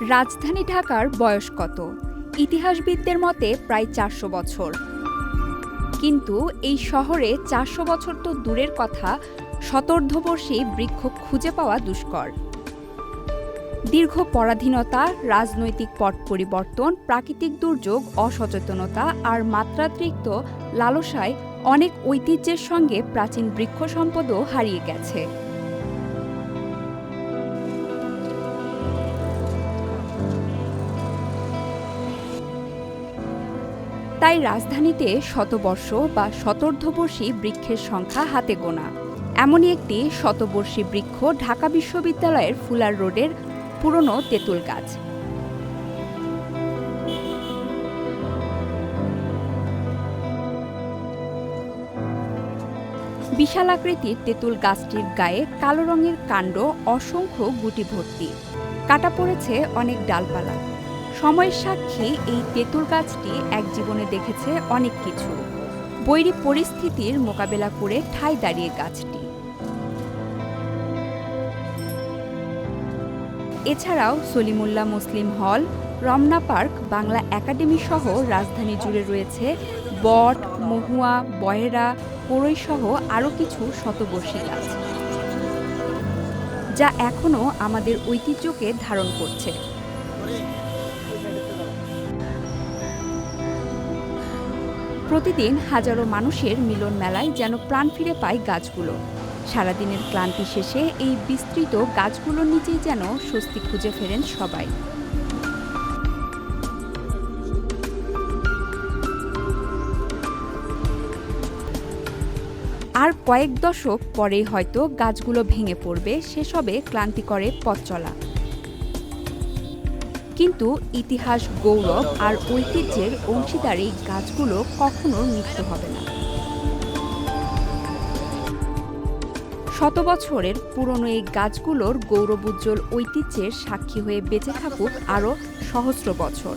রাজধানী ঢাকার বয়স কত? ইতিহাসবিদদের মতে প্রায় চারশো বছর। কিন্তু এই শহরে চারশো বছর তো দূরের কথা শতর্ধবর্ষী বৃক্ষ খুঁজে পাওয়া দুষ্কর। দীর্ঘ পরাধীনতা, রাজনৈতিক পট পরিবর্তন, প্রাকৃতিক দুর্যোগ, অসচেতনতা আর মাত্রাতিরিক্ত লালসায় অনেক ঐতিহ্যের সঙ্গে প্রাচীন বৃক্ষ সম্পদও হারিয়ে গেছে। তাই রাজধানীতে শতবর্ষ বা শতর্ধবর্ষী বৃক্ষের সংখ্যা হাতে গোনা। এমনই একটি শতবর্ষী বৃক্ষ ঢাকা বিশ্ববিদ্যালয়ের ফুলার রোডের পুরনো তেঁতুল গাছ। বিশাল আকৃতির তেঁতুল গাছটির গায়ে কালো রঙের কাণ্ড অসংখ্য গুটি ভর্তি কাটা পড়েছে অনেক ডালপালা। সময়ের সাক্ষী এই তেঁতুল গাছটি এক জীবনে দেখেছে অনেক কিছু। বৈরী পরিস্থিতির মোকাবেলা করে ঠাই দাঁড়িয়ে গাছটি। এছাড়াও সলিমুল্লাহ মুসলিম হল, রমনা পার্ক, বাংলা একাডেমি সহ রাজধানী জুড়ে রয়েছে বট, মহুয়া, বয়রা কোরই সহ আরও কিছু শতবর্ষী গাছ, যা এখনও আমাদের ঐতিহ্যকে ধারণ করছে। প্রতিদিন হাজারো মানুষের মিলন মেলায় যেন প্রাণ ফিরে পায় গাছগুলো। সারাদিনের ক্লান্তি শেষে এই বিস্তৃত গাছগুলোর নিচেই যেন স্বস্তি খুঁজে ফেরেন সবাই। আর কয়েক দশক পরেই হয়তো গাছগুলো ভেঙে পড়বে, সেসবে ক্লান্তি করে পথ চলা। কিন্তু ইতিহাস, গৌরব আর ঐতিহ্যের অংশীদার এই গাছগুলো কখনো মৃত্যু হবে না। শত বছরের পুরনো এই গাছগুলোর গৌরবোজ্জ্বল ঐতিহ্যের সাক্ষী হয়ে বেঁচে থাকুক আরও সহস্র বছর।